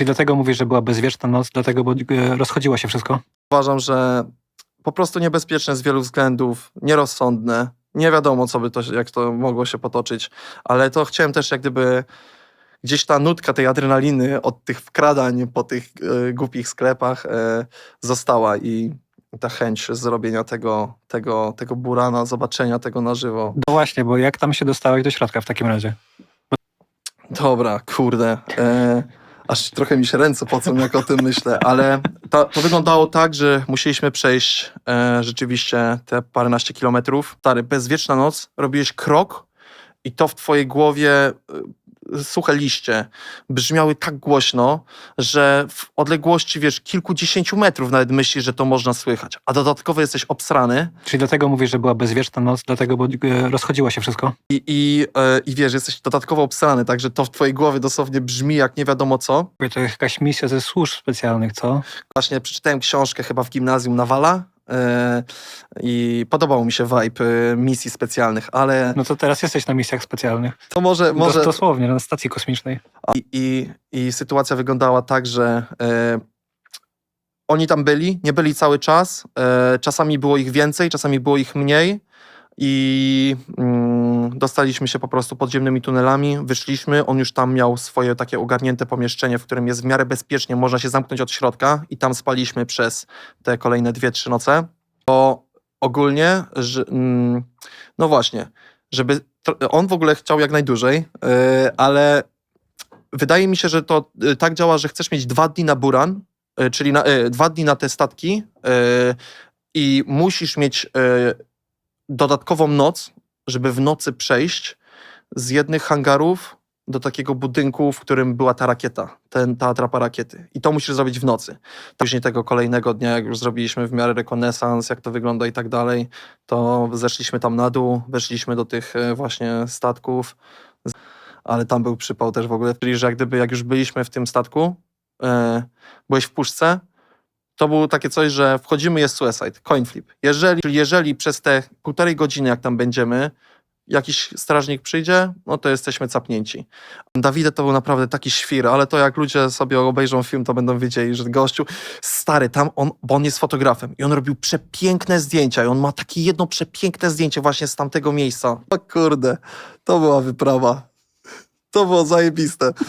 Czyli dlatego mówisz, że była bezwieczna noc, dlatego bo e, rozchodziło się wszystko? Uważam, że po prostu niebezpieczne z wielu względów, nierozsądne. Nie wiadomo, co by to, jak to mogło się potoczyć, ale to chciałem też jak gdyby gdzieś ta nutka tej adrenaliny od tych wkradań po tych e, głupich sklepach e, została i ta chęć zrobienia tego, tego, tego burana, zobaczenia tego na żywo. No właśnie, bo jak tam się dostałeś do środka w takim razie? Dobra, kurde. E, aż trochę mi się ręce pocą, jak o tym myślę, ale to, to wyglądało tak, że musieliśmy przejść e, rzeczywiście te paręnaście kilometrów. Stary, bezwieczna noc, robiłeś krok i to w twojej głowie e, suche liście brzmiały tak głośno, że w odległości, wiesz, kilkudziesięciu metrów nawet myślisz, że to można słychać, a dodatkowo jesteś obsrany Czyli dlatego mówisz, że była bezwieczna noc, dlatego bo e, rozchodziło się wszystko? i, i, e, i wiesz, jesteś dodatkowo obsrany, także to w twojej głowie dosłownie brzmi jak nie wiadomo co. To jakaś misja ze służb specjalnych, co? Właśnie przeczytałem książkę chyba w gimnazjum Nawala i podobał mi się vibe e, misji specjalnych, ale No to teraz jesteś na misjach specjalnych. to może... może Dos- Dosłownie, na stacji kosmicznej. i, i, I sytuacja wyglądała tak, że e, oni tam byli, nie byli cały czas, e, czasami było ich więcej, czasami było ich mniej i mm, dostaliśmy się po prostu podziemnymi tunelami, wyszliśmy, on już tam miał swoje takie ogarnięte pomieszczenie, w którym jest w miarę bezpiecznie, można się zamknąć od środka i tam spaliśmy przez te kolejne dwie, trzy noce. Bo ogólnie, że, mm, no właśnie, żeby on w ogóle chciał jak najdłużej, yy, ale wydaje mi się, że to y, tak działa, że chcesz mieć dwa dni na buran, y, czyli na, y, dwa dni na te statki y, i musisz mieć y, dodatkową noc, żeby w nocy przejść z jednych hangarów do takiego budynku, w którym była ta rakieta, ten, ta atrapa rakiety. I to musisz zrobić w nocy. Później tego kolejnego dnia, jak już zrobiliśmy w miarę rekonesans, jak to wygląda i tak dalej, to zeszliśmy tam na dół, weszliśmy do tych e, właśnie statków, ale tam był przypał też w ogóle, czyli że jak gdyby jak już byliśmy w tym statku, e, byłeś w puszce, to było takie coś, że wchodzimy, jest suicide, coin flip. Jeżeli, jeżeli przez te półtorej godziny, jak tam będziemy, jakiś strażnik przyjdzie, no to jesteśmy capnięci. Dawide to był naprawdę taki świr, ale to jak ludzie sobie obejrzą film, to będą wiedzieli, że gościu stary tam, on, bo on jest fotografem i on robił przepiękne zdjęcia i on ma takie jedno przepiękne zdjęcie właśnie z tamtego miejsca. O kurde, to była wyprawa. To było zajebiste.